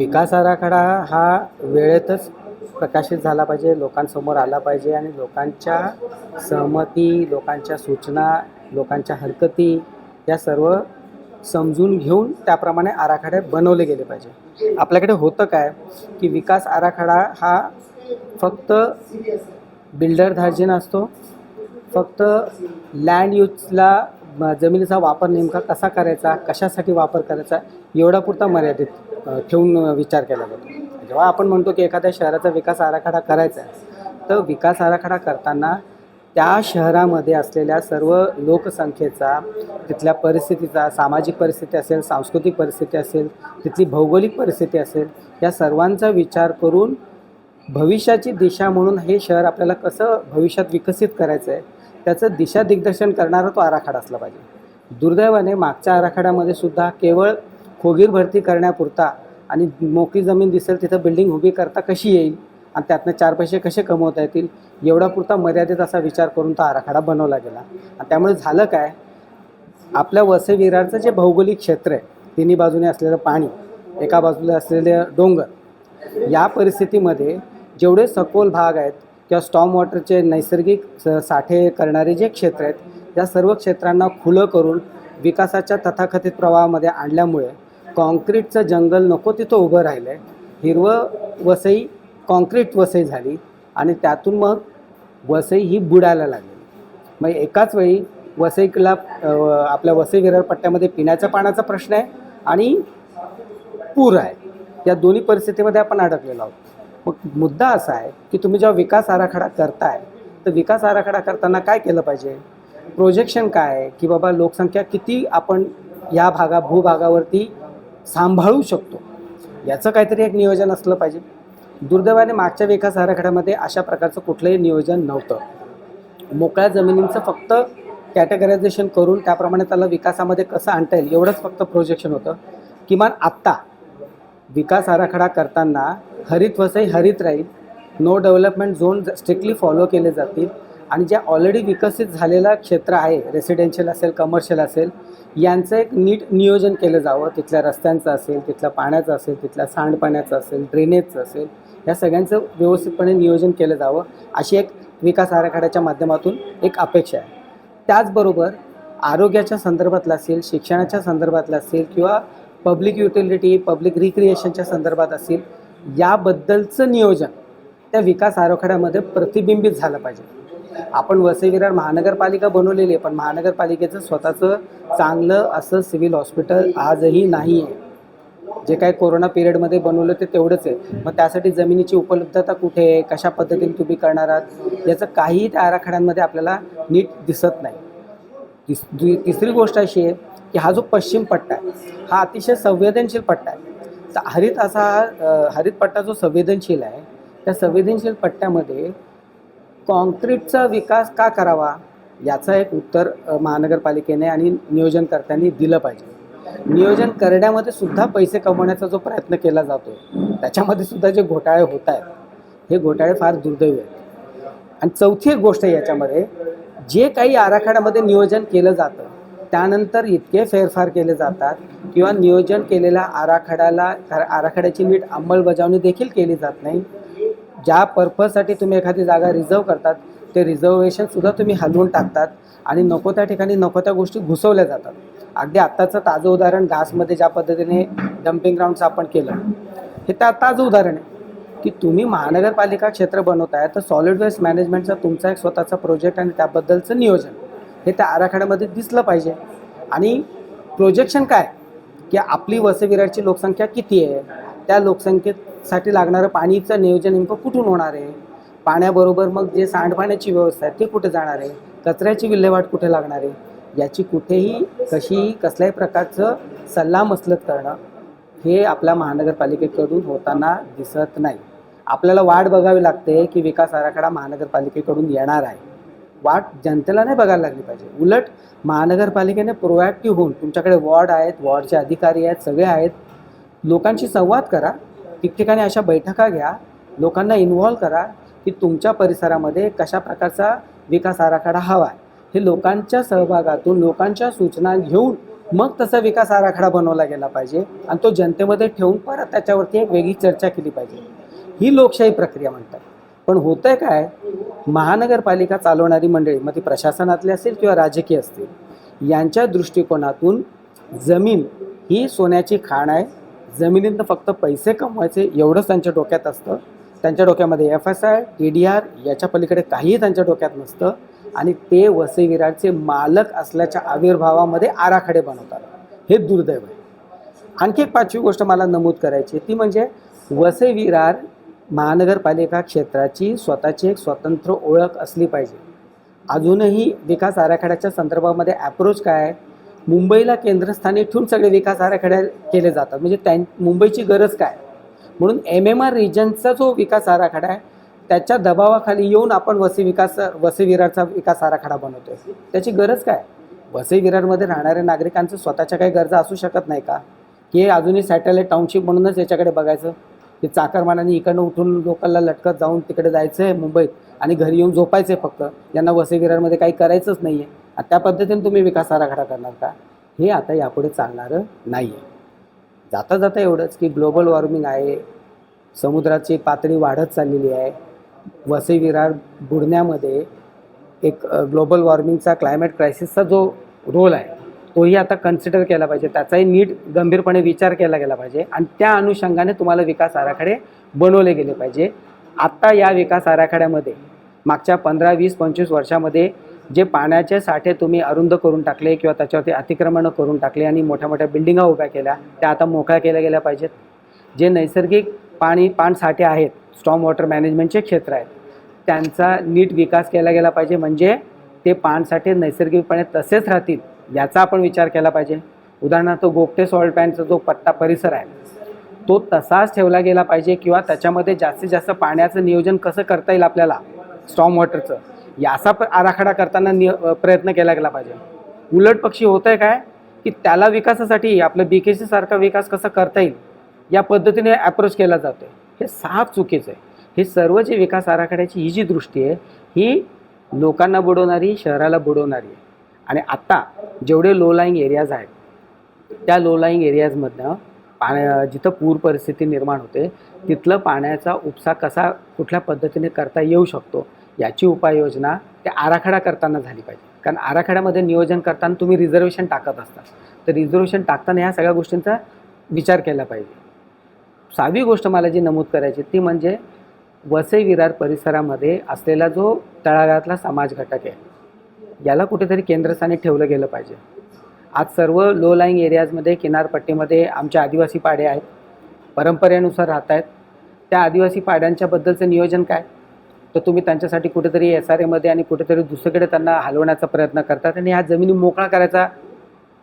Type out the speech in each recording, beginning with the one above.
विकास आराखडा हा वेळेतच प्रकाशित झाला पाहिजे लोकांसमोर आला पाहिजे आणि लोकांच्या सहमती लोकांच्या सूचना लोकांच्या हरकती या सर्व समजून घेऊन त्याप्रमाणे आराखडे बनवले गेले पाहिजे. आपल्याकडे होतं काय की विकास आराखडा हा फक्त बिल्डर धार्जिन असतो फक्त लँड यूजला जमिनीचा वापर नेमका कसा करायचा कशासाठी वापर करायचा एवढा पुरता मर्यादित ठेवून विचार केला जातो. जेव्हा आपण म्हणतो की एखाद्या शहराचा विकास आराखडा करायचा आहे तर विकास आराखडा करताना त्या शहरामध्ये असलेल्या सर्व लोकसंख्येचा तिथल्या परिस्थितीचा सामाजिक परिस्थिती असेल सांस्कृतिक परिस्थिती असेल तिथली भौगोलिक परिस्थिती असेल या सर्वांचा विचार करून भविष्याची दिशा म्हणून हे शहर आपल्याला कसं भविष्यात विकसित करायचं आहे त्याचं दिशा दिग्दर्शन करणारा तो आराखडा असला पाहिजे. दुर्दैवाने मागच्या आराखड्यामध्ये सुद्धा केवळ खोगीर भरती करण्यापुरता आणि मोकळी जमीन दिसेल तिथं बिल्डिंग उभी करता कशी येईल? आणि त्यातनं चार पैसे कसे कमवता येतील? एवढापुरता मर्यादित असा विचार करून तो आराखडा बनवला गेला. आणि त्यामुळे झालं काय? आपल्या वसई विरारचं जे भौगोलिक क्षेत्र आहे तिन्ही बाजूने असलेलं पाणी एका बाजूला असलेले डोंगर या परिस्थितीमध्ये जेवढे सखोल भाग आहेत किंवा स्टॉम वॉटरचे नैसर्गिक स- साठे करणारे जे क्षेत्र आहेत या सर्व क्षेत्रांना खुलं करून विकासाच्या तथाकथित प्रवाहामध्ये आणल्यामुळे कॉन्क्रीटचं जंगल नको तिथं उभं राहिलं आहे हिरवं वसई कॉन्क्रीट वसई झाली आणि त्यातून मग वसई ही बुडायला लागली. मग एकाच वेळी वसईला आपल्या वसई विरार पट्ट्यामध्ये पिण्याच्या पाण्याचा प्रश्न आहे आणि पूर आहे. या दोन्ही परिस्थितीमध्ये आपण अडकलेलो आहोत. मग मुद्दा असा आहे की तुम्ही जेव्हा विकास आराखडा करताय तर विकास आराखडा करताना काय केलं पाहिजे? प्रोजेक्शन काय आहे? की बाबा लोकसंख्या किती आपण या भागा भूभागावरती सांभाळू शकतो. याचं काहीतरी एक नियोजन असलं पाहिजे. दुर्दैवाने मागच्या विकास आराखड्यामध्ये अशा प्रकारचं कुठलंही नियोजन नव्हतं. मोकळ्या जमिनींचं फक्त कॅटेगरायझेशन करून त्याप्रमाणे त्याला विकासामध्ये कसं आणता येईल एवढंच फक्त प्रोजेक्शन होतं. किमान आत्ता विकास आराखडा करताना हरित वसई हरित राहील. No development zone strictly follow केले जातील. आणि ज्या ऑलरेडी विकसित झालेलं क्षेत्र आहे रेसिडेन्शियल असेल कमर्शियल असेल यांचं एक नीट नियोजन केलं जावं. तिथल्या रस्त्यांचं असेल तिथल्या पाण्याचं असेल तिथल्या सांडपाण्याचं असेल ड्रेनेजचं असेल या सगळ्यांचं व्यवस्थितपणे नियोजन केलं जावं. अशी एक विकास आराखड्याच्या माध्यमातून एक अपेक्षा आहे. त्याचबरोबर आरोग्याच्या संदर्भातला असेल शिक्षणाच्या संदर्भातला असेल किंवा पब्लिक युटिलिटी पब्लिक रिक्रिएशनच्या संदर्भात असेल याबद्दलचं नियोजन त्या विकास आराखड्यामध्ये प्रतिबिंबित झालं पाहिजे. आपण वसई विरार महानगरपालिका बनवलेली आहे पण महानगरपालिकेचं स्वतःचं चांगलं असं सिव्हिल हॉस्पिटल आजही नाही आहे जे काय कोरोना पिरियडमध्ये बनवलं ते तेवढंच आहे. मग त्यासाठी जमिनीची उपलब्धता कुठे आहे? कशा पद्धतीने तुम्ही करणार आहात? याचं काहीही त्या आराखड्यांमध्ये आपल्याला नीट दिसत नाही. तिस दु तिसरी गोष्ट अशी आहे की हा जो पश्चिम पट्टा आहे हा अतिशय संवेदनशील पट्टा आहे. तर हरित असा हरित पट्टा जो संवेदनशील आहे त्या संवेदनशील पट्ट्यामध्ये काँक्रीटचा विकास का करावा? याचं एक उत्तर महानगरपालिकेने आणि नियोजनकर्त्यांनी दिलं पाहिजे. नियोजन करण्यामध्ये सुद्धा पैसे कमवण्याचा जो प्रयत्न केला जातो त्याच्यामध्ये सुद्धा जे घोटाळे होत आहेत हे घोटाळे फार दुर्दैवी आहेत. आणि चौथी एक गोष्ट आहे याच्यामध्ये जे काही आराखड्यामध्ये नियोजन केलं जातं त्यानंतर इतके फेरफार केले जातात किंवा नियोजन केलेल्या आराखड्याला आराखड्याची नीट अंमलबजावणी देखील केली जात नाही ज्या पर्पजसाठी तुम्ही एखादी जागा रिझर्व करतात ते रिझर्वेशनसुद्धा तुम्ही हलवून टाकतात आणि नको त्या ठिकाणी नको त्या गोष्टी घुसवल्या जातात. अगदी आत्ताचं ताजं उदाहरण घासमध्ये ज्या पद्धतीने डम्पिंग ग्राउंडचं आपण केलं हे त्या ताजं उदाहरण आहे. की तुम्ही महानगरपालिका क्षेत्र बनवताय तर सॉलिड वेस्ट मॅनेजमेंटचा तुमचा एक स्वतःचा प्रोजेक्ट आणि त्याबद्दलचं नियोजन हे त्या आराखड्यामध्ये दिसलं पाहिजे. आणि प्रोजेक्शन काय? की आपली वसविराची लोकसंख्या किती आहे? त्या लोकसंख्येत साठी लागणारं पाणीचं नियोजन नेमकं कुठून होणार आहे? पाण्याबरोबर मग जे सांडपाण्याची व्यवस्था आहे ते कुठे जाणार आहे? कचऱ्याची विल्हेवाट कुठे लागणार आहे? याची कुठेही कशीही कसल्याही प्रकारचं सल्लामसलत करणं हे आपल्या महानगरपालिकेकडून होताना दिसत नाही. आपल्याला वाट बघावी लागते की विकास आराखडा महानगरपालिकेकडून येणार आहे. वाट जनतेला नाही बघायला लागली पाहिजे. उलट महानगरपालिकेने प्रोॲक्टिव्ह होऊन तुमच्याकडे वॉर्ड आहेत वॉर्डचे अधिकारी आहेत सगळे आहेत लोकांशी संवाद करा. ठिकठिकाणी अशा बैठका घ्या. लोकांना इन्व्हॉल्व करा की तुमच्या परिसरामध्ये कशा प्रकारचा विकास आराखडा हवा आहे. हे लोकांच्या सहभागातून लोकांच्या सूचना घेऊन मग तसा विकास आराखडा बनवला गेला पाहिजे आणि तो जनतेमध्ये ठेवून परत त्याच्यावरती एक वेगळी चर्चा केली पाहिजे. ही लोकशाही प्रक्रिया म्हणतात. पण होतंय काय? महानगरपालिका चालवणारी मंडळी मग ती प्रशासनातली असेल किंवा राजकीय असतील यांच्या दृष्टिकोनातून जमीन ही सोन्याची खाण आहे. जमिनीतनं फक्त पैसे कमवायचे एवढंच त्यांच्या डोक्यात असतं. त्यांच्या डोक्यामध्ये F S I T D R याच्या पलीकडे काहीही त्यांच्या डोक्यात नसतं. आणि ते वसई विरारचे मालक असल्याच्या आविर्भावामध्ये आराखडे बनवतात. हे दुर्दैव आहे. आणखी एक पाचवी गोष्ट मला नमूद करायची आहे, ती म्हणजे वसई विरार महानगरपालिका क्षेत्राची स्वतःची एक स्वतंत्र ओळख असली पाहिजे. अजूनही विकास आराखड्याच्या संदर्भामध्ये ॲप्रोच काय आहे? मुंबईला केंद्रस्थानी ठेवून सगळे विकास आराखड्या केले जातात. म्हणजे त्या मुंबईची गरज काय? म्हणून एम एम आर रिजनचा जो विकास आराखडा आहे त्याच्या दबावाखाली येऊन आपण वसई विकास वसई विरारचा विकास आराखडा बनवतोय. त्याची गरज काय? वसई विरारमध्ये राहणाऱ्या नागरिकांचं स्वतःच्या काही गरजा असू शकत नाही का? की हे अजूनही सॅटेलाईट टाउनशिप म्हणूनच याच्याकडे बघायचं. ते चाकरमानाने इकडनं उठून लोकांना लटकत जाऊन तिकडे जायचं आहे मुंबईत आणि घरी येऊन झोपायचं आहे फक्त. यांना वसई विरारमध्ये काही करायचंच नाही आहे त्या पद्धतीने तुम्ही विकास आराखडा करणार का? हे आता यापुढे चालणारं नाही आहे जाता जाता एवढंच की ग्लोबल वॉर्मिंग आहे समुद्राची पातळी वाढत चाललेली आहे वसई विरार बुडण्यामध्ये एक ग्लोबल वॉर्मिंगचा क्लायमेट क्रायसिसचा जो रोल आहे तोही आता कन्सिडर केला पाहिजे. त्याचाही नीट गंभीरपणे विचार केला गेला पाहिजे आणि त्या अनुषंगाने तुम्हाला विकास आराखडे बनवले गेले पाहिजे. आत्ता या विकास आराखड्यामध्ये मागच्या पंधरा वीस पंचवीस वर्षामध्ये जे पाण्याचे साठे तुम्ही अरुंद करून टाकले किंवा त्याच्यावरती अतिक्रमणं करून टाकले आणि मोठ्या मोठ्या बिल्डिंगा उभ्या केल्या त्या आता मोकळ्या केल्या गेल्या पाहिजेत. जे नैसर्गिक पाणी पाणसाठे आहेत स्टॉम वॉटर मॅनेजमेंटचे क्षेत्र आहेत त्यांचा नीट विकास केला गेला पाहिजे. म्हणजे ते पाणसाठे नैसर्गिकपणे तसेच राहतील याचा आपण विचार केला पाहिजे. उदाहरणार्थ गोपटे सॉल्ट पॅनचा जो पट्टा परिसर आहे तो तसाच ठेवला गेला पाहिजे किंवा त्याच्यामध्ये जास्तीत जास्त पाण्याचं नियोजन कसं करता येईल आपल्याला? स्टॉम वॉटरचं याचा प आराखडा करताना निय प्रयत्न केला गेला पाहिजे. उलट पक्षी होत आहे काय? की त्याला विकासासाठी आपलं बी के सारखा विकास कसा करता येईल? या पद्धतीने अप्रोच केला जातो हे साफ चुकीचं आहे. हे सर्व जे विकास आराखड्याची ही जी दृष्टी आहे ही लोकांना बुडवणारी शहराला बुडवणारी आहे. आणि आत्ता जेवढे लो लाईंग एरियाज आहेत त्या लो लाईंग एरियाजमधनं पाण्या जिथं पूर परिस्थिती निर्माण होते तिथलं पाण्याचा उपसा कसा कुठल्या पद्धतीने करता येऊ शकतो? याची उपाययोजना त्या आराखडा करताना झाली पाहिजे. कारण आराखड्यामध्ये नियोजन करताना तुम्ही रिझर्वेशन टाकत असता. तर रिझर्वेशन टाकताना ह्या सगळ्या गोष्टींचा विचार केला पाहिजे. सहावी गोष्ट मला जी नमूद करायची ती म्हणजे वसई विरार परिसरामध्ये असलेला जो तळागाळातला समाज घटक आहे याला कुठेतरी केंद्रस्थानी ठेवलं गेलं पाहिजे. आज सर्व लो लाईंग एरियाजमध्ये किनारपट्टीमध्ये आमच्या आदिवासी पाडे आहेत. परंपरेनुसार राहत आहेत त्या आदिवासी पाड्यांच्याबद्दलचं नियोजन काय? तर तुम्ही त्यांच्यासाठी कुठेतरी एस आर एमध्ये आणि कुठेतरी दुसरीकडे त्यांना हलवण्याचा प्रयत्न करतात आणि ह्या जमिनी मोकळा करायचा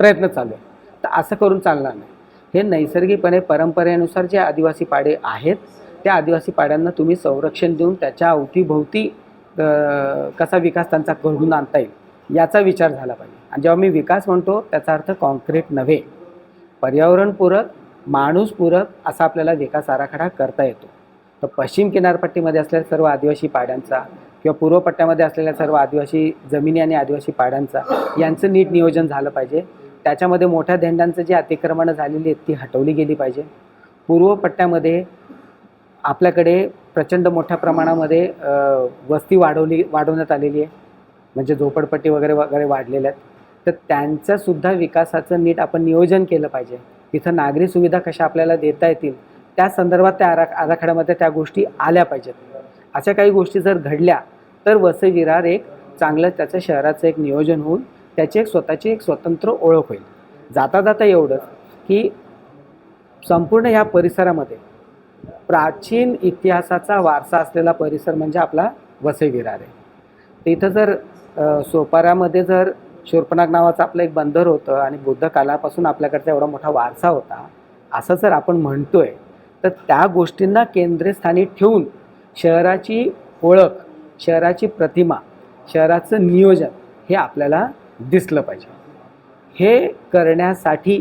प्रयत्न चालू आहे. तर असं करून चालणार नाही. हे नैसर्गिकपणे परंपरेनुसार जे आदिवासी पाडे आहेत त्या आदिवासी पाड्यांना तुम्ही संरक्षण देऊन त्याच्या अवतीभोवती कसा विकास त्यांचा घडून आणता येईल याचा विचार झाला पाहिजे. आणि जेव्हा मी विकास म्हणतो त्याचा अर्थ कॉन्क्रीट नव्हे. पर्यावरणपूरक माणूसपूरक असा आपल्याला विकास आराखडा करता येतो. तर पश्चिम किनारपट्टीमध्ये असलेल्या सर्व आदिवासी पाड्यांचा किंवा पूर्व पट्ट्यामध्ये असलेल्या सर्व आदिवासी जमिनी आणि आदिवासी पाड्यांचा यांचं नीट नियोजन झालं पाहिजे. त्याच्यामध्ये मोठ्या धेंडांचं जी अतिक्रमणं झालेली आहेत ती हटवली गेली पाहिजे. पूर्व पट्ट्यामध्ये आपल्याकडे प्रचंड मोठ्या प्रमाणामध्ये वस्ती वाढवली वाढवण्यात आलेली आहे. म्हणजे झोपडपट्टी वगैरे वगैरे वाढलेल्या आहेत. तर त्यांचासुद्धा विकासाचं नीट आपण नियोजन केलं पाहिजे. तिथं नागरी सुविधा कशा आपल्याला देता येतील त्या संदर्भात त्या आरा आराखड्यामध्ये त्या गोष्टी आल्या पाहिजेत. अशा काही गोष्टी जर घडल्या तर वसई विरार एक चांगलं त्याचं शहराचं एक नियोजन होऊन त्याची एक स्वतःची एक स्वतंत्र ओळख होईल. जाता जाता एवढंच की संपूर्ण ह्या परिसरामध्ये प्राचीन इतिहासाचा वारसा असलेला परिसर म्हणजे आपला वसई विरार आहे. तिथं जर सोपाऱ्यामध्ये जर शूर्पणाग नावाचं आपलं एक बंदर होतं आणि बुद्ध कालापासून आपल्याकडचा एवढा मोठा वारसा होता असं जर आपण म्हणतोय तर त्या गोष्टींना केंद्रस्थानी ठेवून शहराची ओळख शहराची प्रतिमा शहराचं नियोजन हे आपल्याला दिसलं पाहिजे. हे करण्यासाठी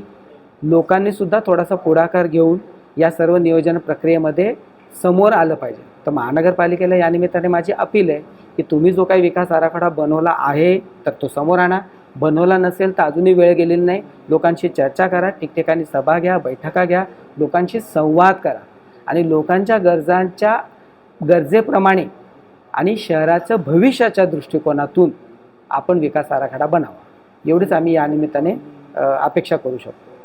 लोकांनीसुद्धा थोडासा पुढाकार घेऊन या सर्व नियोजन प्रक्रियेमध्ये समोर आलं पाहिजे. तर महानगरपालिकेला या निमित्ताने माझी अपील आहे की तुम्ही जो काही विकास आराखडा बनवला आहे तर तो समोर आणा. बनवला नसेल तर अजूनही वेळ गेलेली नाही. लोकांशी चर्चा करा ठिकठिकाणी सभा घ्या बैठका घ्या. लोकांशी संवाद करा. आणि लोकांच्या गरजांच्या गरजेप्रमाणे आणि शहराचं भविष्याच्या दृष्टिकोनातून आपण विकास आराखडा बनावा. एवढीच आम्ही या निमित्ताने अपेक्षा करू शकतो.